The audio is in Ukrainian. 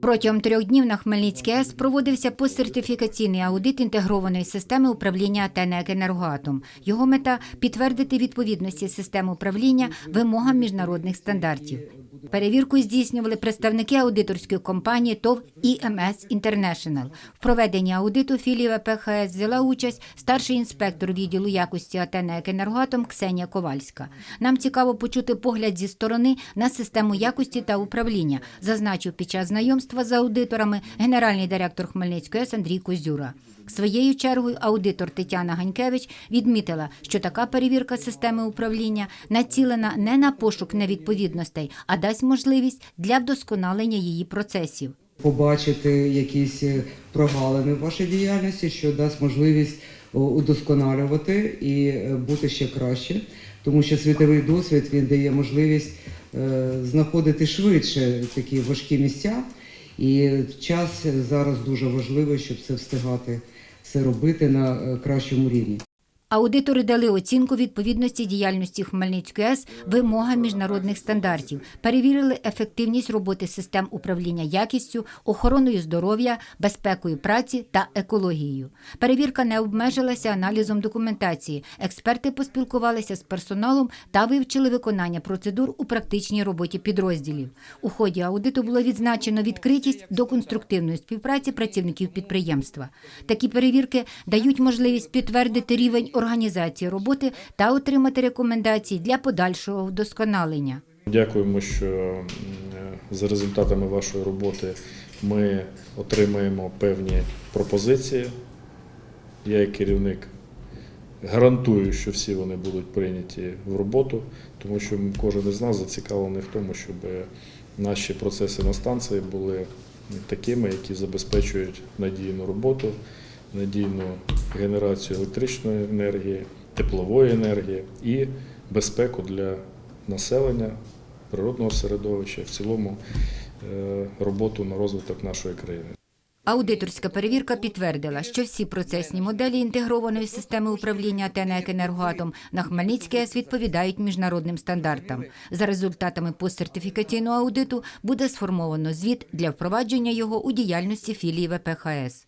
Протягом трьох днів на Хмельницькій АЕС проводився постсертифікаційний аудит інтегрованої системи управління ТНЕК «Енергоатом». Його мета підтвердити відповідності системи управління вимогам міжнародних стандартів. Перевірку здійснювали представники аудиторської компанії ТОВ «ІМС Інтернешнл». В проведенні аудиту філії ВПХС взяла участь старший інспектор відділу якості АТНЕК «Енергоатом» Ксенія Ковальська. Нам цікаво почути погляд зі сторони на систему якості та управління, зазначив під час знайомства з аудиторами генеральний директор Хмельницької АЕС Андрій Козюра. Своєю чергою аудитор Тетяна Ганькевич відмітила, що така перевірка системи управління націлена не на пошук невідповідностей, а дасть можливість для вдосконалення її процесів. побачити якісь е, прогалини в вашій діяльності, що дасть можливість удосконалювати і е, бути ще краще, тому що світовий досвід він дає можливість е, знаходити швидше такі важкі місця. І час зараз дуже важливий, щоб це встигати все робити на е, кращому рівні. Аудитори дали оцінку відповідності діяльності Хмельницької АЕС вимогам міжнародних стандартів, перевірили ефективність роботи систем управління якістю, охороною здоров'я, безпекою праці та екологією. Перевірка не обмежилася аналізом документації. Експерти поспілкувалися з персоналом та вивчили виконання процедур у практичній роботі підрозділів. У ході аудиту було відзначено відкритість до конструктивної співпраці працівників підприємства. Такі перевірки дають можливість підтвердити рівень організації роботи та отримати рекомендації для подальшого вдосконалення. Дякуємо, що за результатами вашої роботи ми отримаємо певні пропозиції. Я, як керівник, гарантую, що всі вони будуть прийняті в роботу, тому що кожен із нас зацікавлений в тому, щоб наші процеси на станції були такими, які забезпечують надійну роботу, надійну генерацію електричної енергії, теплової енергії і безпеку для населення, природного середовища, в цілому е, роботу на розвиток нашої країни. Аудиторська перевірка підтвердила, що всі процесні моделі інтегрованої системи управління ТНЕК «Енергоатом» на Хмельницькій АЕС відповідають міжнародним стандартам. За результатами постсертифікаційного аудиту буде сформовано звіт для впровадження його у діяльності філії ВПХС.